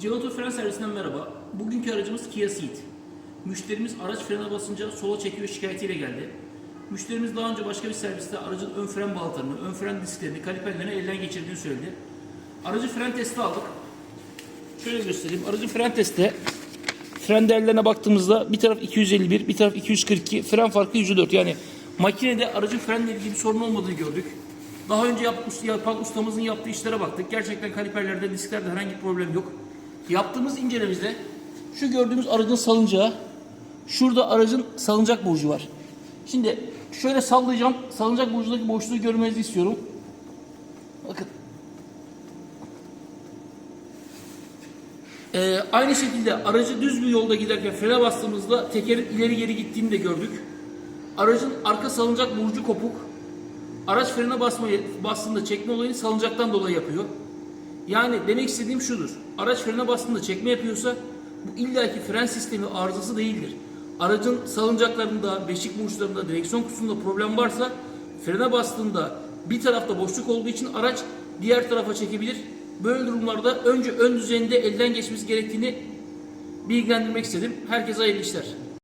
Celato Fren Servisinden merhaba. Bugünkü aracımız Kia Ceed. Müşterimiz araç frene basınca sola çekiyor şikayetiyle geldi. Müşterimiz daha önce başka bir serviste aracın ön fren balatalarını, ön fren disklerini, kaliperlerini elden geçirdiğini söyledi. Aracı fren testi aldık. Şöyle göstereyim. Aracın fren testi fren değerlerine baktığımızda bir taraf 251, bir taraf 242, fren farkı 104. Yani makinede aracın frenle ilgili bir sorun olmadığını gördük. Daha önce yapan ustamızın yaptığı işlere baktık. Gerçekten kaliperlerde, disklerde herhangi bir problem yok. Yaptığımız incelememizde şu gördüğümüz aracın salıncağı, şurada aracın salıncak burcu var. Şimdi şöyle sallayacağım. Salıncak burcundaki boşluğu görmenizi istiyorum. Bakın. Ee, aynı şekilde aracı düz bir yolda giderken frene bastığımızda tekerin ileri geri gittiğini de gördük. Aracın arka salıncak burcu kopuk. Araç frene basmayı, bastığında çekme olayını salıncaktan dolayı yapıyor. Yani demek istediğim şudur. Araç frene bastığında çekme yapıyorsa bu illaki fren sistemi arızası değildir. Aracın salıncaklarında, beşik burçlarında, direksiyon kutusunda problem varsa frene bastığında bir tarafta boşluk olduğu için araç diğer tarafa çekebilir. Böyle durumlarda önce ön düzeninde elden geçmesi gerektiğini bilgilendirmek istedim. Herkese hayırlı işler.